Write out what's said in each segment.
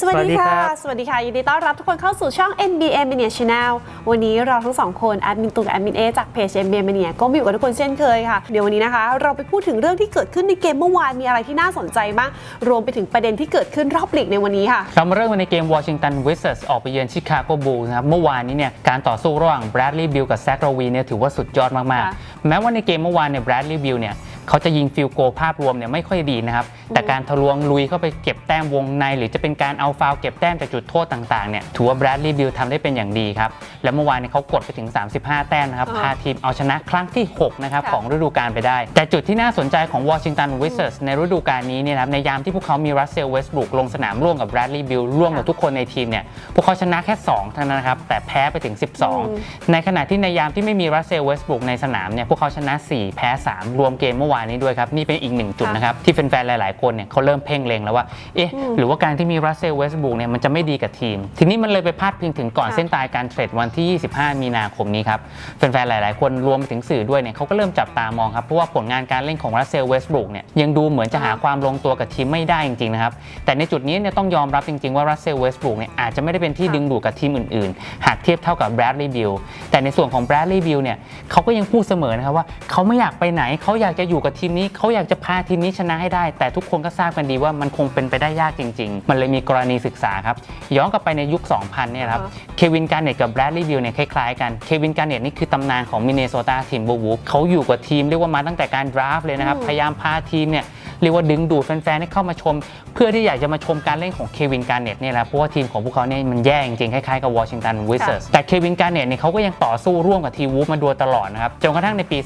สวัสดีค่ะ สวัสดีค่ะ ยินดีต้อนรับทุกคนเข้าสู่ช่อง NBA Mania Channel วันนี้เราทั้งสองคนแอดมินตุงกับแอดมินเอจากเพจ NBA Mania ก็มาอยู่กับทุกคนเช่นเคยค่ะ เดี๋ยววันนี้นะคะ เราไปพูดถึงเรื่องที่เกิดขึ้นในเกมเมื่อวานมีอะไรที่น่าสนใจบ้าง รวมไปถึงประเด็นที่เกิดขึ้นรอบลีกในวันนี้ค่ะเรามาเริ่มกันในเกมวอชิงตันวิสเซอร์ออกไปเยือนชิคาโกบูลส์นะครับ เมื่อวานนี้เนี่ยการต่อสู้ระหว่างแบรดลีย์บิลกับแซคโรวีเนี่ยถือว่าสุดยอดมากค่ะๆแม้ว่าในเกมเมื่อวานเนี่ยแบรดลีย์บิลเนี่ยเขาจะยิงฟิลโกลภาพรวมเนี่ยไม่ค่อยดีนะครับ แต่การทะลวงลุยเข้าไปเก็บแต้มวงใน หรือจะเป็นการเอาฟาวล์เก็บแต้มจากจุดโทษต่างๆเนี่ยถือว่าแบรดลีย์บิลทำได้เป็นอย่างดีครับและเมื่อวานเนี่ยเขากดไปถึง 35 แต้มนะครับอ่าพาทีมเอาชนะครั้งที่6นะครับค่ะของฤดูกาลไปได้ แต่จุดที่น่าสนใจของวอชิงตันวิสเซอร์ในฤดูกาลนี้เนี่ยนะครับในยามที่พวกเขามีรัสเซลเวสต์บรูกลงสนามร่วมกับแบรดลีย์บิลร่วมกับทุกคนในทีมเนี่ยพวกเขาชนะแค่ 2 เท่านั้นนะครับแต่แพ้ไปถึง 12 ในขณะที่ในยามที่ไม่มีรัสเซลเวสต์บรูกในสนามเนี่ยพวกเขาชนะ 4 แพ้ 3 รวมเกมเมื่อวานนี้ด้วยครับนี่เป็นอีกหนึ่งจุดค่ะนะครับที่แฟนๆหลายๆคนเนี่ยเขาเริ่มเพ่งเล็งแล้วว่า เอ๊ะ หรือว่าการที่มีรัสเซลเวสต์บรูกเนี่ยมันจะไม่ดีกับทีม ทีนี้มันเลยไปพาดพิงถึงก่อนค่ะเส้นตายการเทรดวันที่ 25 มีนาคมนี้ครับแฟนๆหลาย ๆ คนรวมไปถึงสื่อด้วยเนี่ยเขาก็เริ่มจับตามองครับเพราะว่าผลงานการเล่นของรัสเซลเวสต์บรูกเนี่ยยังดูเหมือนจะหาความลงตัวกับทีมไม่ได้จริงๆนะครับแต่ในจุดนี้เนี่ยต้องยอมรับจริง ๆ ว่ารัสเซลเวสต์บรูกเนี่ยอาจจะไม่ได้เป็นที่ค่ะดึงดูดกับทีมอื่น ๆ หากเทียบเท่ากับแบรดลีย์บิลแต่ในส่วนของแบรดลีย์บิลเนี่ยเขาก็ยังพูดเสมอนะครับว่าเขาไม่อยากไปไหนเขาอยากจะอยู่กับทีมนี้เขาอยากจะพาทีมนี้ชนะให้ได้ แต่ทุกคนก็ทราบกันดีว่ามันคงเป็นไปได้ยากจริง ๆ มันเลยมีกรณีศึกษาครับ ย้อนกลับไปในยุค 2000 เนี่ยครับอ่าฮะเควินการ์เน็ตกับแบรดลีย์บิลเนี่ยคล้ายๆกัน เควินการ์เน็ตนี่คือตำนานของมินเนโซตาทีมบูวูฟเขาอยู่กับทีมเรียกว่ามาตั้งแต่การดราฟต์เลยนะครับอืมพยายามพาทีมเนี่ย เรียกว่าดึงดูดแฟนๆให้เข้ามาชม เพื่อที่อยากจะมาชมการเล่นของเควินการเน็ตเนี่ยแหละเพราะว่าทีมของพวกเขาเนี่ยมันแย่จริงๆคล้ายๆกับวอชิงตันวิสเซอร์แต่เควินการเน็ตเนี่ยเขาก็ยังต่อสู้ร่วมกับทีวูฟมาโดยตลอดนะครับจนกระทั่งในปี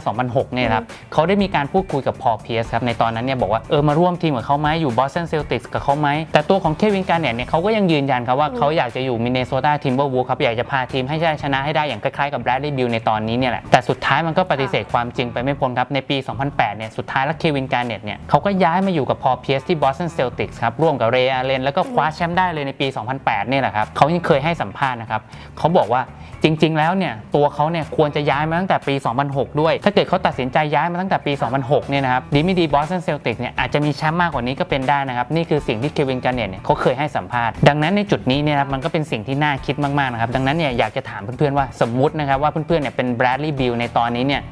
2005-2006 เนี่ยครับเขาได้มีการพูดคุยกับพอเพียสครับในตอนนั้นเนี่ยบอกว่าเออมาร่วมทีมกับเขาไหมอยู่บอสตันเซลติกส์กับเขาไหมแต่ตัวของเควินการเน็ตเนี่ยเขาก็ยังยืนยันครับว่าเขาอยากจะอยู่มินเนโซตาทิมเบอร์วูฟครับอยากจะพาทีมให้ได้ชนะให้ได้อย่างคล้ายๆกับแบรดลีย์บิลในตอนนี้เนี่ยแหละแต่สุดท้ายมันก็ปฏิเสธความจริงไปไม่พ้นครับในปี 2008 เนี่ยสุดท้ายแล้วเควินการเน็ตเนี่ยเขาก็ย้ายมาอยู่กับพอเพียสที่บอสตันเซลติกส์ครับร่วมกับเรย์อาเลนแล้วก็คว้าแชมป์ได้เลยในปี 2008เนี่ยแหละครับเขายังเคยให้สัมภาษณ์นะครับเขาบอกว่าจริง ๆ แล้วเนี่ยตัวเขาเนี่ยควรจะย้ายมาตั้งแต่ปี 2006 ด้วย ถ้าเกิดเขาตัดสินใจย้ายมาตั้งแต่ปี 2006 เนี่ยนะครับดีไม่ดีบอสตันเซลติกเนี่ยอาจจะมีแชมป์มากกว่านี้ก็เป็นได้นะครับนี่คือสิ่งที่เควินการ์เน็ตเนี่ยเขาเคยให้สัมภาษณ์ดังนั้นในจุดนี้เนี่ยครับมันก็เป็นสิ่งที่น่าคิดมากๆนะครับดังนั้นเนี่ยอยากจะถามเพื่อนๆว่าสมมุตินะครับว่าเพื่อนๆเนี่ยเป็นแบรดลีย์บิลในตอนนี้เนี่ย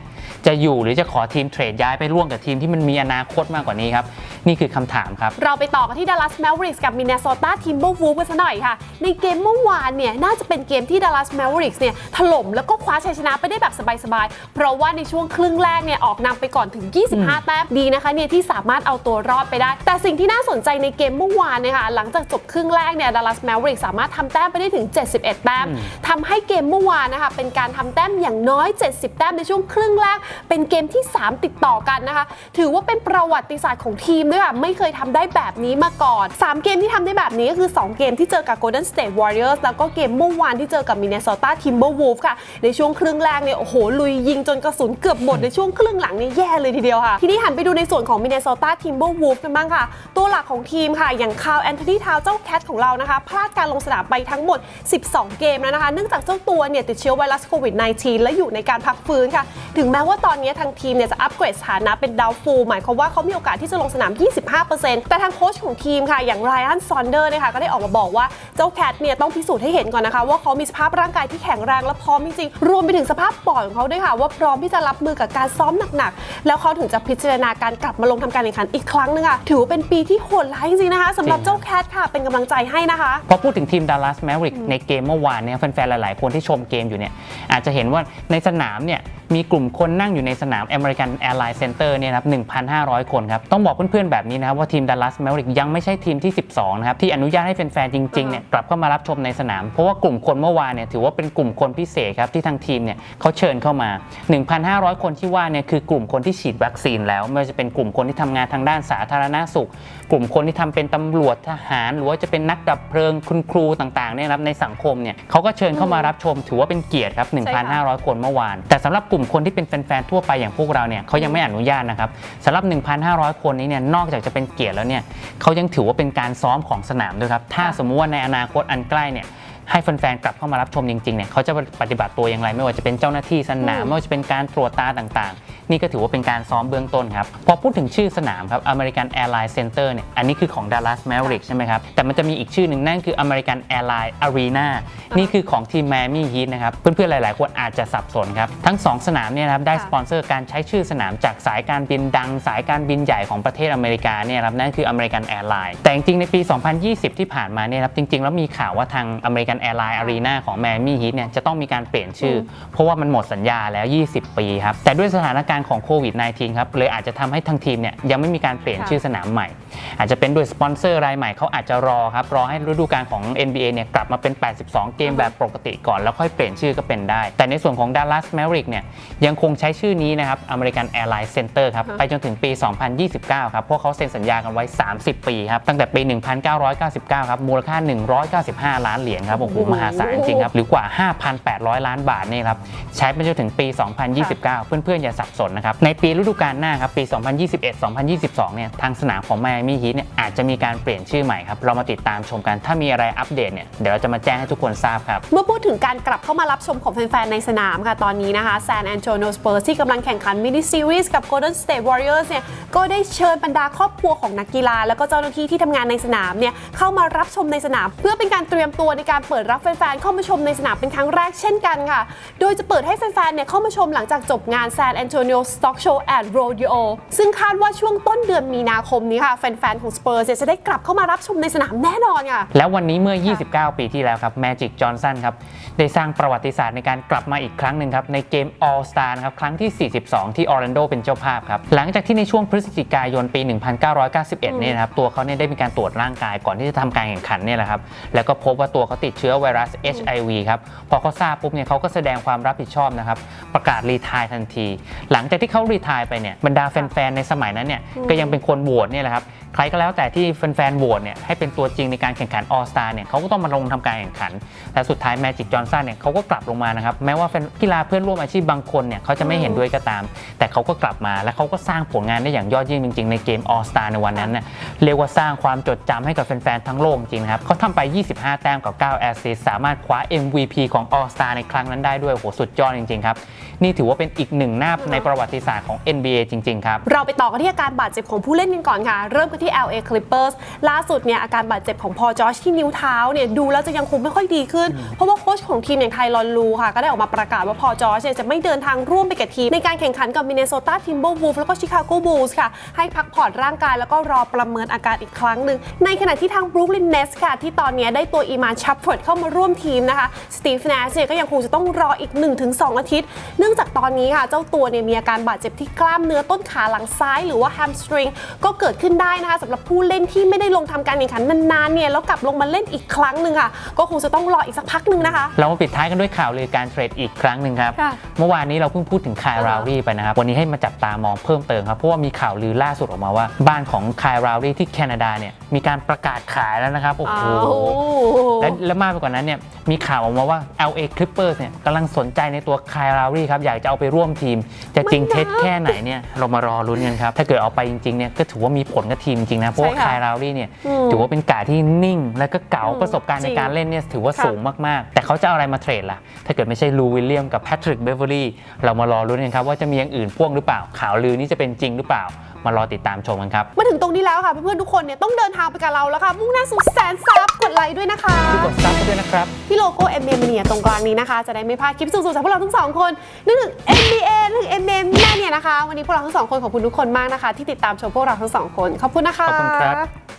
จะอยู่หรือจะขอทีมเทรดย้ายไปร่วมกับทีมที่มันมีอนาคตมากกว่านี้ครับ นี่คือคำถามครับ เราไปต่อกันที่ Dallas Mavericks กับ Minnesota Timberwolves กันสักหน่อยค่ะ ในเกมเมื่อวานเนี่ยน่าจะเป็นเกมที่ Dallas Mavericks เนี่ยถล่มแล้วก็คว้าชัยชนะไปได้แบบสบายๆ เพราะว่าในช่วงครึ่งแรกเนี่ยออกนำไปก่อนถึง 25 แต้มดีนะคะเนี่ยที่สามารถเอาตัวรอดไปได้ แต่สิ่งที่น่าสนใจในเกมเมื่อวานเนี่ยค่ะหลังจากจบครึ่งแรกเนี่ย Dallas Mavericks สามารถทำแต้มไปได้ถึง 71 แต้มทำให้เกมเมื่อวานนะคะเป็นการทำแต้มอย่างน้อย 70 แต้มในช่วงครึ่งแรกเป็นเกมที่ 3 ติดต่อกันนะคะ ถือว่าเป็นประวัติศาสตร์ของทีมด้วยค่ะไม่เคยทำได้แบบนี้มาก่อน 3 เกมที่ทำได้แบบนี้ก็คือ 2 เกมที่เจอกับ Golden State Warriors แล้วก็เกมเมื่อวานที่เจอกับ Minnesota Timberwolves ค่ะ ในช่วงครึ่งแรกเนี่ยโอ้โหลุยยิงจนกระสุนเกือบหมดในช่วงครึ่งหลังเนี่ยแย่เลยทีเดียวค่ะ ทีนี้หันไปดูในส่วนของ Minnesota Timberwolves กันบ้างค่ะ ตัวหลักของทีมค่ะ อย่างคาร์ลแอนโทนีทาวเจ้าแคทของเรานะคะพลาดการลงสนามไปทั้งหมด 12 เกมแล้วนะคะ เนื่องจากเจ้าตัวเนี่ยติดเชื้อไวรัสโควิด -19 และอยู่ในการพักฟื้นค่ะ ถึงแม้ว่าตอนนี้ทางทีมเนี่ยจะอัปเกรดสถานะเป็นดาวฟูลหมายความว่าเขามีโอกาสที่จะลงสนาม 25%แต่ทางโค้ชของทีมค่ะ อย่างไรอันซอนเดอร์เนี่ยค่ะก็ได้ออกมาบอกว่าเจ้าแคทเนี่ยต้องพิสูจน์ให้เห็นก่อนนะคะ ว่าเขามีสภาพร่างกายที่แข็งแรงและพร้อมจริงๆรวมไปถึงสภาพปอดของเขาด้วยค่ะ ว่าพร้อมที่จะรับมือกับการซ้อมหนักๆแล้วเขาถึงจะพิจารณาการกลับมาลงทำการแข่งขันอีกครั้งหนึงค่ะถือว่าเป็นปีที่โหดร้ายจริงๆนะคะสำหรับเจ้าแคทค่ะเป็นกำลังใจให้นะคะพอพูดถึงทีมดัลลัสแมริกในเกมเมื่อวานเนี่ยแฟนๆหลายๆคนที่ชมเกมอยู่เนี่ยอาจจะเห็นว่าในสนามเนี่ยมีกลุ่มคนนั่งอยู่ในสนาม American Airlines Center เนี่ยนะครับ 1,500 คนครับ ต้องบอกเพื่อนๆ แบบนี้นะครับว่าทีมดัลลัสแมวริกยังไม่ใช่ทีมที่ 12 นะครับ ที่อนุญาตให้แฟนๆ จริงๆ เนี่ยกลับเข้ามารับชมในสนาม เพราะว่ากลุ่มคนเมื่อวานเนี่ยถือว่าเป็นกลุ่มคนพิเศษครับ ที่ทางทีมเนี่ยเขาเชิญเข้ามา 1,500 คนที่ว่าเนี่ยคือกลุ่มคนที่ฉีดวัคซีนแล้วไม่ว่าจะเป็นกลุ่มคนที่ทำงานทางด้านสาธารณสุข กลุ่มคนที่ทำเป็นตำรวจทหาร หรือว่าจะเป็นนักดับเพลิงคุณครูต่างๆเนี่ยนะครับในสังคมเนี่ยเขาก็เชิญเข้ามารับชม ถือว่าเป็นเกียรติครับ1,500 คนเมื่อวาน แต่สำหรับกลุ่มคนที่เป็นแฟนๆทั่วไปอย่างพวกเราเนี่ยเขายังไม่อนุญาตนะครับสำหรับ 1,500 คนนี้เนี่ยนอกจากจะเป็นเกียรติแล้วเนี่ยเขายังถือว่าเป็นการซ้อมของสนามด้วยครับถ้าสมมุติว่าในอนาคตอันใกล้เนี่ยให้แฟนๆกลับเข้ามารับชมจริงๆเนี่ยเขาจะปฏิบัติตัวอย่างไร ไม่ว่าจะเป็นเจ้าหน้าที่สนามอืมไม่ว่าจะเป็นการตรวจตาต่างๆนี่ก็ถือว่าเป็นการซ้อมเบื้องต้นครับ พอพูดถึงชื่อสนามครับ American Airlines Center เนี่ยอันนี้คือของ Dallas Mavericks ใช่ไหมครับ แต่มันจะมีอีกชื่อหนึ่งนั่นคือ American Airlines Arena นี่คือของทีม Miami Heat นะครับ เพื่อนๆ หลายๆ คนอาจจะสับสนครับ ทั้ง 2 สนามเนี่ยนะครับได้ค่ะสปอนเซอร์การใช้ชื่อสนามจากสายการบินดัง สายการบินใหญ่ของประเทศอเมริกาเนี่ยครับนั่นคือ American Airlines แต่จริงๆในปี 2020 ที่ผ่านมาเนี่ยครับจริง ๆ แล้วมีข่าวว่าทาง American Airlines Arena ของ Miami Heat เนี่ยจะต้องมีการเปลี่ยนชื่อ เพราะว่ามันหมดสัญญาแล้ว 20 ปีครับแต่ด้วยสถานการณ์ของโควิด -19 ครับเลยอาจจะทำให้ทางทีมเนี่ยยังไม่มีการเปลี่ยนค่ะชื่อสนามใหม่ อาจจะเป็นด้วยสปอนเซอร์รายใหม่เขาอาจจะรอครับรอให้ฤดูกาลของ NBA เนี่ยกลับมาเป็น 82 เกมแบบปกติก่อน แล้วค่อยเปลี่ยนชื่อก็เป็นได้ แต่ในส่วนของ Dallas Maverick เนี่ยยังคงใช้ชื่อนี้นะครับ American Airlines Center ครับค่ะไปจนถึงปี 2029 ครับเพราะเขาเซ็นสัญญากันไว้ 30 ปีครับตั้งแต่ปี 1999 ครับมูลค่า 195 ล้านเหรียญครับโอ้โหมหาศาลจริงครับหรือกว่า 5,800 ล้านบาทนี่ครับใช้ไปจนถึงปี 2029 เพื่อนๆอย่าสับสนนะครับในปีฤดูกาลหน้าครับปี 2021-2022 เนี่ยทางสนามของ Miami Heat เนี่ยอาจจะมีการเปลี่ยนชื่อใหม่ครับเรามาติดตามชมกันถ้ามีอะไรอัปเดตเนี่ยเดี๋ยวเราจะมาแจ้งให้ทุกคนทราบครับ เมื่อพูดถึงการกลับเข้ามารับชมของแฟนๆในสนามค่ะตอนนี้นะคะ San Antonio Spurs ที่กำลังแข่งขันมินิซีรีส์กับ Golden State Warriors เนี่ยก็ได้เชิญบรรดาครอบครัวของนักกีฬา แล้วก็เจ้าหน้าที่ที่ทำงานในสนามเนี่ยเข้ามารับชมในสนาม เพื่อเป็นการเตรียมตัวในการเปิดรับแฟนๆเข้ามาชมในสนามเป็นครั้งแรกเช่นกันค่ะ โดยจะเปิดให้แฟนๆเนี่ยเข้ามาชมหลังจากจบงาน San Antonio Stock Show and Rodeo ซึ่งคาดว่าช่วงต้นเดือนมีนาคมนี้ค่ะ แฟน ๆ ของ Spurs เนี่ยจะได้กลับเข้ามารับชมในสนามแน่นอนค่ะ แล้ววันนี้เมื่อ 29 ปีที่แล้วครับ Magic Johnson ครับ ได้สร้างประวัติศาสตร์ในการกลับมาอีกครั้งหนึ่งครับ ในเกม All Star นะครับครั้งที่ 42 ที่ออร์แลนโดเป็นเจ้าภาพครับ หลังจากที่ในช่วงพฤศจิกายนปี 1991 เนี่ยนะครับตัวเขาเนี่ยได้มีการตรวจร่างกายก่อนที่จะทำการแข่งขันเนี่ยแหละครับแล้วก็พบว่าตัวเขาติดเชื้อไวรัส HIV ครับพอเขาทราบปุ๊บเนี่ยเขาก็แสดงความรับผิดชอบนะครับประกาศรีไทายทันที หลังจากที่เขารีไทายไปเนี่ยบรรดาแฟนๆในสมัยนั้นเนี่ยก็ยังเป็นคนโหวตเนี่ยแหละครับ ใครก็แล้วแต่ที่แฟนๆโหวตเนี่ยให้เป็นตัวจริงในการแข่งขัน All Star เนี่ยเขาก็ต้องมาลงทำการแข่งขัน แต่สุดท้าย Magic Johnson เนี่ยเขาก็กลับลงมานะครับ แม้ว่าแฟนกีฬาเพื่อนร่วมอาชีพบางคนเนี่ยเขาจะไม่เห็นด้วยก็ตาม แต่เขาก็กลับมาและเขาก็สร้างผลงานได้อย่างยอดเยี่ยมจริง ๆ ในเกม All Star ในวันนั้นเนี่ยเรียกว่าสร้างความจดจำให้กับแฟนๆทั้งโลกจริงนะครับเขาทำไป 25 แต้มกับ 9 แอสซิสสามารถคว้า MVP ของ All Star ในครั้งนั้นได้ด้วยโอ้โหสุดยอดจริงๆครับนี่ถือว่าเป็นอีกหนึ่งหน้าในประวัติศาสตร์ของ NBA จริงๆครับเราไปต่อกันที่อาการบาดเจ็บของผู้เล่นกันก่อนค่ะเริ่มกันที่ LA Clippers ล่าสุดเนี่ยอาการบาดเจ็บของพอจอชที่นิ้วเท้าเนี่ยดูแล้วจะยังคงไม่ค่อยดีขึ้น เพราะว่าโค้ชของทีมอย่างไทลอนลูค่ะ ก็ได้ออกมาประกาศว่าพอจอชเนี่ยจะไม่เดินทางร่วมไปกับทีม ในการแข่งขันกับมิน n โซตาทิมเบอร์วูฟแล้วก็ชิคาโกบูลส์ค่ะ ให้พักผ่อนร่างกายแล้วก็รอประเมินอาการอีกครั้งหนึ่งในขณะที่ทางบรูคลินเนสค่ะ ที่ตอนนี้ได้ตัวอีมานชัฟเฟิร์ดเข้ามาร่วมทีมนะคะสตีฟเนสเนี่ยก็ยังคงจะต้องรออีก 1-2 อาทิตย์ เนื่องจากตอนนี้ค่ะเจ้าตัวเนี่ยมีอาการบาดเจ็บที่กล้ามเนื้อต้นขาหลังซ้าย หรือว่าแฮมสตริงก็เกิดขึ้นได้นะคะสำหรับผู้เล่นที่ไม่ได้ลงทำการแข่งขันนานๆเนี่ยแล้วกลับลงมาเล่นอีกครั้งหนึ่งค่ะ ก็คงจะต้องรออีกสักพักหนึ่งนะคะ เรามาปิดท้ายกันด้วยข่าวลือการเทรดอีกครั้งหนึ่งครับค่ะเมื่อวานนี้เราเพิ่งพูดถึงคายราวรี่ไปนะครับ วันนี้ให้มาจับตามองเพิ่มเติมครับ เพราะว่ามีข่าวลือล่าสุดออกมาว่า บ้านของคายราวรี่ที่แคนาดาเนี่ยมีการประกาศขายแล้วนะครับโอ้โหและและมากไปกว่านั้นเนี่ยมีข่าวออกมาว่า LA Clippers เนี่ยกำลังสนใจในตัวคายราวรี่ครับอยากจะเอาไปร่วมทีม จะจริงไม่นะเท็จแค่ไหนเนี่ยเรามารอลุ้นกันครับถ้าเกิดเอาไปจริงๆเนี่ยก็ถือว่ามีผลกับทีมจริงนะเพราะว่าใช่ค่ะคายราวรี่เนี่ยอืมถือว่าเป็นกาดที่นิ่ง และก็เก๋าอืมประสบการณ์จริในงการเล่นเนี่ยถือว่าค่ะ สูงมากๆ แต่เขาจะเอาอะไรมาเทรดล่ะ ถ้าเกิดไม่ใช่ลูวิลเลียมกับแพทริกเบเวอรี่เรามารอลุ้นกันครับว่าจะมีอย่างอื่นพ่วงหรือเปล่าข่าวลือนี้จะเป็นจริงหรือเปล่า มารอติดตามชมกันครับ มาถึงตรงนี้แล้วค่ะเพื่อนๆทุกคนเนี่ยต้องเดินทางไปกับเราแล้วค่ะ มุ่งหน้าสู่แสนซับกดไลค์ด้วยนะคะกดซับไปด้วยนะครับที่โลโก้ NBA Mania ตรงกลางนี้นะคะ จะได้ไม่พลาดคลิปสุดๆจากพวกเราทั้งสองคนนึกถึง NBA นึกถึง NBA แม่เนี่ยนะคะ วันนี้พวกเราทั้งสองคนขอบคุณทุกคนมากนะคะ ที่ติดตามชมพวกเราทั้งสองคนขอบคุณนะคะขอบคุณครับ